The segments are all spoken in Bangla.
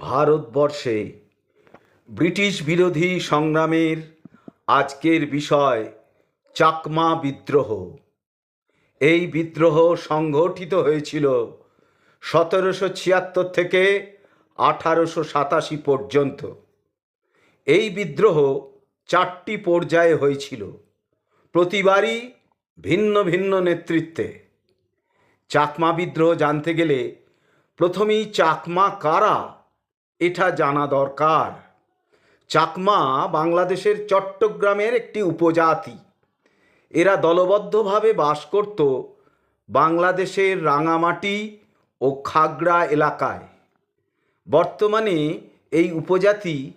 ভারতবর্ষে ব্রিটিশ বিরোধী সংগ্রামের আজকের বিষয় চাকমা বিদ্রোহ। এই বিদ্রোহ সংগঠিত হয়েছিল সতেরোশো ছিয়াত্তর থেকে আঠারোশো সাতাশি পর্যন্ত। এই বিদ্রোহ চারটি পর্যায়ে হয়েছিল, প্রতিবারই ভিন্ন ভিন্ন নেতৃত্বে। চাকমা বিদ্রোহ জানতে গেলে প্রথমেই চাকমা কারা এটা জানা দরকার। চাকমা বাংলাদেশের চট্টগ্রামের একটি উপজাতি। এরা দলবদ্ধভাবে বাস করত বাংলাদেশের রাঙামাটি ও খাগড়া এলাকায়। বর্তমানে এই উপজাতি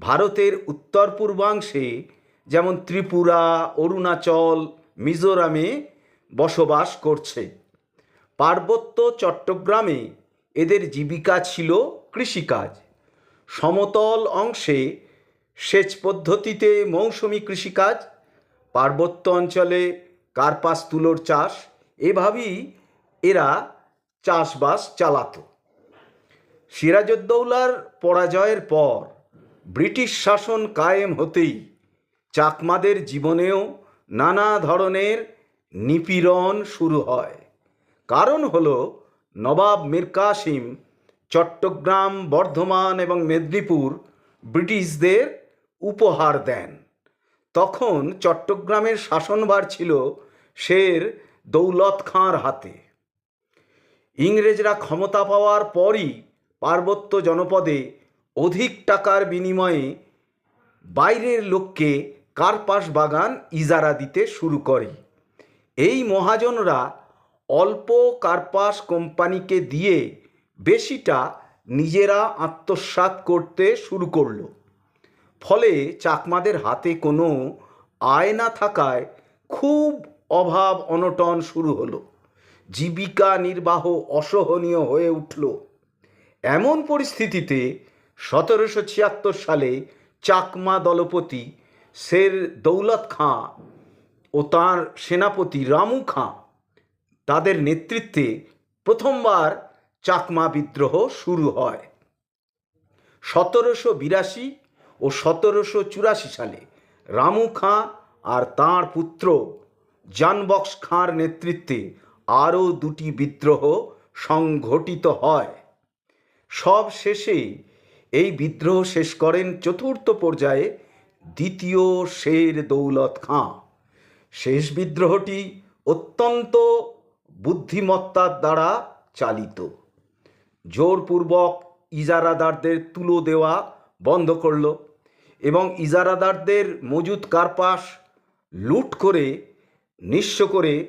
ভারতের উত্তর পূর্বাংশে যেমন ত্রিপুরা, অরুণাচল, মিজোরামে বসবাস করছে। পার্বত্য চট্টগ্রামে এদের জীবিকা ছিল কৃষিকাজ। সমতল অংশে সেচ পদ্ধতিতে মৌসুমি কৃষিকাজ, পার্বত্য অঞ্চলে কার্পাস তুলোর চাষ, এভাবেই এরা চাষবাস চালাতো। সিরাজউদ্দৌলার পরাজয়ের পর ব্রিটিশ শাসন কায়েম হতেই চাকমাদের জীবনেও নানা ধরনের নিপীড়ন শুরু হয়। কারণ হলো নবাব মীর কাসিম চট্টগ্রাম, বর্ধমান এবং মেদিনীপুর ব্রিটিশদের উপহার দেন। তখন চট্টগ্রামের শাসনভার ছিল শের দৌলত খাঁর হাতে। ইংরেজরা ক্ষমতা পাওয়ার পরই পার্বত্য জনপদে অধিক টাকার বিনিময়ে বাইরের লোককে কার্পাস বাগান ইজারা দিতে শুরু করে। এই মহাজনরা অল্প কার্পাস কোম্পানিকে দিয়ে বেশিটা নিজেরা আত্মসাৎ করতে শুরু করল। ফলে চাকমাদের হাতে কোনো আয় না থাকায় খুব অভাব অনটন শুরু হলো। জীবিকা নির্বাহ অসহনীয় হয়ে উঠল। এমন পরিস্থিতিতে সতেরোশো ছিয়াত্তর সালে চাকমা দলপতি শের দৌলত খাঁ ও তাঁর সেনাপতি রামু খাঁ তাদের নেতৃত্বে প্রথমবার চাকমা বিদ্রোহ শুরু হয়। সতেরোশো বিরাশি ও সতেরোশো চুরাশি সালে রামু খাঁ আর তাঁর পুত্র জানবক্স খাঁর নেতৃত্বে আরও দুটি বিদ্রোহ সংঘটিত হয়। সব শেষে এই বিদ্রোহ শেষ করেন চতুর্থ পর্যায়ে দ্বিতীয় শের দৌলত খাঁ। শেষ বিদ্রোহটি অত্যন্ত বুদ্ধিমত্তার দ্বারা চালিত। জোরপূর্বক ইজারাদারদের তুলো দেওয়া বন্ধ করল এবং ইজারাদারদের মজুদ কার্পাস লুট করে, নিঃস্ব করে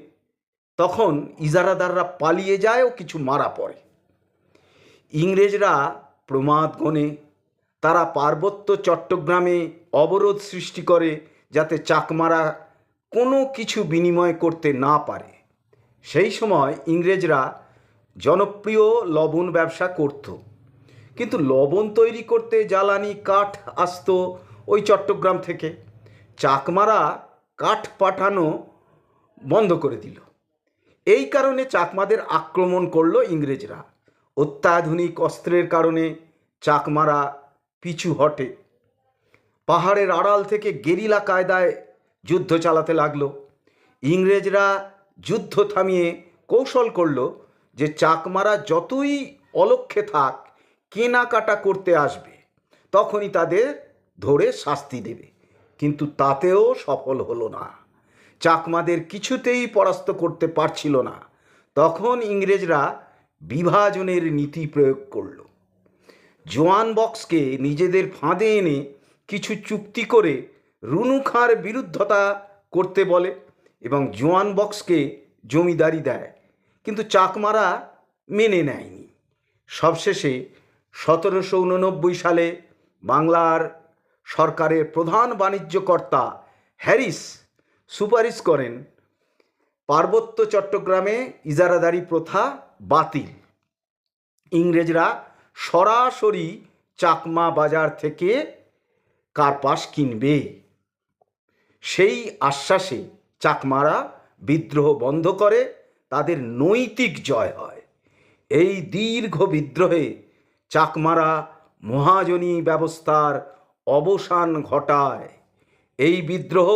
তখন ইজারাদাররা পালিয়ে যায় ও কিছু মারা পড়ে। ইংরেজরা প্রমাদ গণে, তারা পার্বত্য চট্টগ্রামে অবরোধ সৃষ্টি করে যাতে চাকমারা কোনো কিছু বিনিময় করতে না পারে। সেই সময় ইংরেজরা জনপ্রিয় লবণ ব্যবসা করত। কিন্তু লবণ তৈরি করতে জ্বালানি, কাঠ আসতো ওই চট্টগ্রাম থেকে। চাকমারা কাঠ পাঠানো বন্ধ করে দিল। এই কারণে চাকমাদের আক্রমণ করল ইংরেজরা। অত্যাধুনিক অস্ত্রের কারণে চাকমারা পিছু হটে। পাহাড়ের আড়াল থেকে গেরিলা কায়দায় যুদ্ধ চালাতে লাগল। ইংরেজরা যুদ্ধ থামিয়ে কৌশল করল যে চাকমারা যতই অলক্ষে থাক, কেনাকাটা করতে আসবে, তখনই তাদের ধরে শাস্তি দেবে। কিন্তু তাতেও সফল হলো না। চাকমাদের কিছুতেই পরাস্ত করতে পারছিল না। তখন ইংরেজরা বিভাজনের নীতি প্রয়োগ করল। জোয়ান বক্সকে নিজেদের ফাঁদে এনে কিছু চুক্তি করে রুনু খাঁর বিরুদ্ধতা করতে বলে এবং জোয়ান বক্সকে জমিদারি দেয়। কিন্তু চাকমারা মেনে নেয়নি। সবশেষে সতেরোশো উননব্বই সালে বাংলার সরকারের প্রধান বাণিজ্যকর্তা হ্যারিস সুপারিশ করেন, পার্বত্য চট্টগ্রামে ইজারাদারি প্রথা বাতিল। ইংরেজরা সরাসরি চাকমা বাজার থেকে কার্পাস কিনবে। সেই আশ্বাসে চাকমারা বিদ্রোহ বন্ধ করে তাদের নৈতিক জয় হয়। এই দীর্ঘ বিদ্রোহে চাকমারা মহাজনী ব্যবস্থার অবসান ঘটায়। এই বিদ্রোহ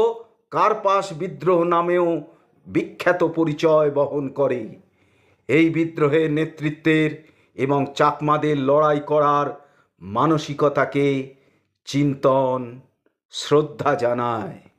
কার্পাস বিদ্রোহ নামেও বিখ্যাত পরিচয় বহন করে। এই বিদ্রোহের নেতৃত্বের এবং চাকমাদের লড়াই করার মানসিকতাকে চিন্তন শ্রদ্ধা জানায়।